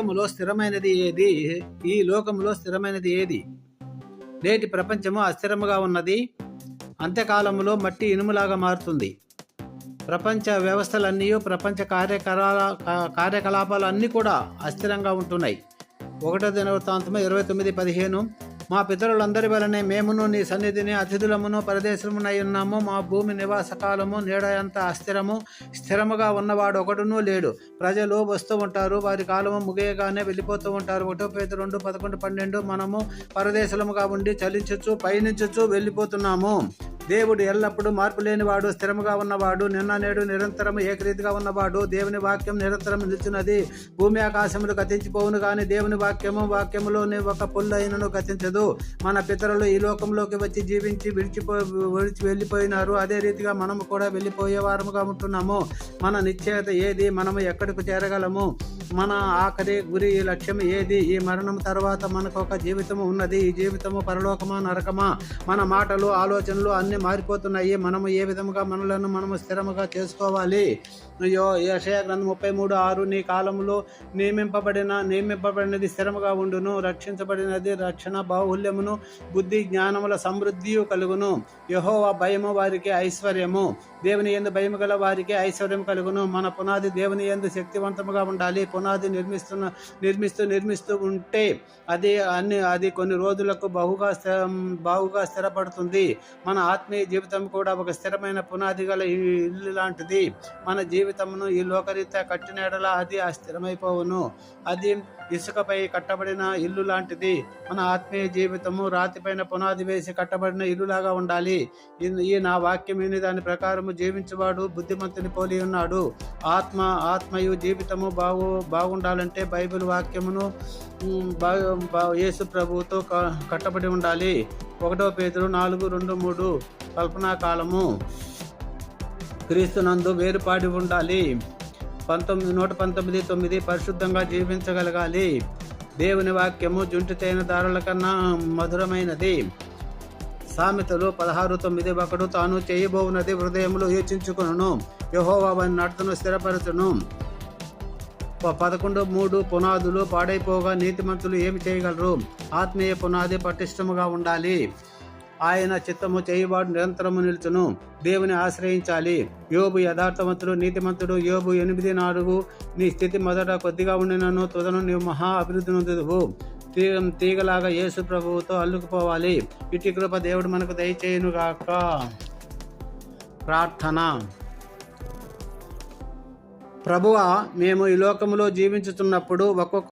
లోకములో స్థిరమైనది ఏది? ఈ లోకములో స్థిరమైనది ఏది? నేటి ప్రపంచము అస్థిరముగా ఉన్నది. అంత్యకాలములో మట్టి ఇనుములాగా మారుతుంది. ప్రపంచ వ్యవస్థలన్నీ ప్రపంచ కార్యకలా కార్యకలాపాలు అన్నీ కూడా అస్థిరంగా ఉంటున్నాయి. ఒకటో దినవృత్తాంతము ఇరవై తొమ్మిది పదిహేను. మా పితరులందరి వలనే మేమును నీ సన్నిధిని అతిథులమును పరదేశమునై ఉన్నాము. మా భూమి నివాస కాలము నీడయంత అస్థిరము స్థిరముగా ఉన్నవాడు ఒకడునూ లేడు. ప్రజలు వస్తూ ఉంటారు. వారి కాలము ముగియగానే వెళ్ళిపోతూ ఉంటారు. ఒకటో పేద రెండు పదకొండు పన్నెండు మనము పరదేశముగా ఉండి చలించచ్చు పయనించచ్చు వెళ్ళిపోతున్నాము. దేవుడు ఎల్లప్పుడూ మార్పు లేనివాడు స్థిరముగా ఉన్నవాడు నిన్న నేడు నిరంతరం ఏకరీతిగా ఉన్నవాడు దేవుని వాక్యం నిరంతరం నిలిచినది భూమి ఆకాశములు గతించిపోవును కానీ దేవుని వాక్యము వాక్యములోని ఒక పొల్లు అయినను గతించదు. మన పితరులు ఈ లోకంలోకి వచ్చి జీవించి విడిచిపో విడిచి వెళ్ళిపోయినారు. అదే రీతిగా మనము కూడా వెళ్ళిపోయే వారముగా ఉంటున్నాము. మన నిశ్చయత ఏది? మనము ఎక్కడికి చేరగలము? మన ఆఖరి గురి లక్ష్యం ఏది? ఈ మరణం తర్వాత మనకు ఒక జీవితము ఉన్నది. ఈ జీవితము పరలోకమా నరకమా? మన మాటలు ఆలోచనలు అన్ని మారిపోతున్నాయి. మనము ఏ విధముగా మనలను మనము స్థిరముగా చేసుకోవాలి? యో యషయ గ్రంథం ముప్పై మూడు ఆరు నీ కాలంలో నియమింపబడిన నియమింపబడినది స్థిరముగా ఉండును. రక్షించబడినది రక్షణ బాహుల్యమును బుద్ధి జ్ఞానముల సమృద్ధి కలుగును. యహోవ భయము వారికి ఐశ్వర్యము. దేవుని ఎందు భయము గల వారికి ఐశ్వర్యం కలుగును. మన పునాది దేవుని ఎందు శక్తివంతముగా ఉండాలి. పునాది నిర్మిస్తున్న నిర్మిస్తూ నిర్మిస్తూ ఉంటే అది అన్ని అది కొన్ని రోజులకు బహుగా బాగుగా స్థిరపడుతుంది. మన ఆత్మీయ జీవితం కూడా ఒక స్థిరమైన పునాది గల ఈ ఇల్లు లాంటిది. మన జీవితమును ఈ లోకరీత్యా కట్టినడలా అది అస్థిరమైపోవును. అది ఇసుకపై కట్టబడిన ఇల్లు లాంటిది. మన ఆత్మీయ జీవితము రాతిపైన పునాది వేసి కట్టబడిన ఇల్లులాగా ఉండాలి. ఈ- నా వాక్యం విని దాని ప్రకారము జీవించువాడు బుద్ధిమంతుని పోలి ఉన్నాడు. ఆత్మ ఆత్మయు జీవితము బాగు బాగుండాలంటే బైబిల్ వాక్యమును ఉమ్, బా- యేసు ప్రభువుతో క- కట్టబడి ఉండాలి. ఒకటో పేదరు నాలుగు రెండు మూడు కల్పనా కాలము. క్రీస్తునందు వేరుపాడి ఉండాలి. పంతొమ్మిది నూట పంతొమ్మిది తొమ్మిది పరిశుద్ధంగా జీవించగలగాలి. దేవుని వాక్యము జుంటి తేనె దారుల కన్నా మధురమైనది. సామెతలు పదహారు తొమ్మిది ఒకడు తాను చేయబోవున్నది హృదయంలో యోచించుకును యహోవా నడతను స్థిరపరచును. పదకొండు మూడు పునాదులు పాడైపోగా నీతిమంతులు ఏమి చేయగలరు? ఆత్మీయ పునాది పటిష్టముగా ఉండాలి. ఆయన చిత్తము చేయబాటు నిరంతరము నిలుచును. దేవుని ఆశ్రయించాలి. యోబు యథార్థవంతుడు నీతిమంతుడు. యోబు ఎనిమిది నాలుగు నీ స్థితి మొదట కొద్దిగా ఉండినను తుదను నీవు మహా అభివృద్ధి నొందుదువు. తీగ తీగలాగా యేసు ప్రభువుతో అల్లుకుపోవాలి. ఇటు కృప దేవుడు మనకు దయచేయునుగాక. ప్రార్థన. ప్రభువ మేము ఈ లోకములో జీవించుతున్నప్పుడు ఒక్కొక్క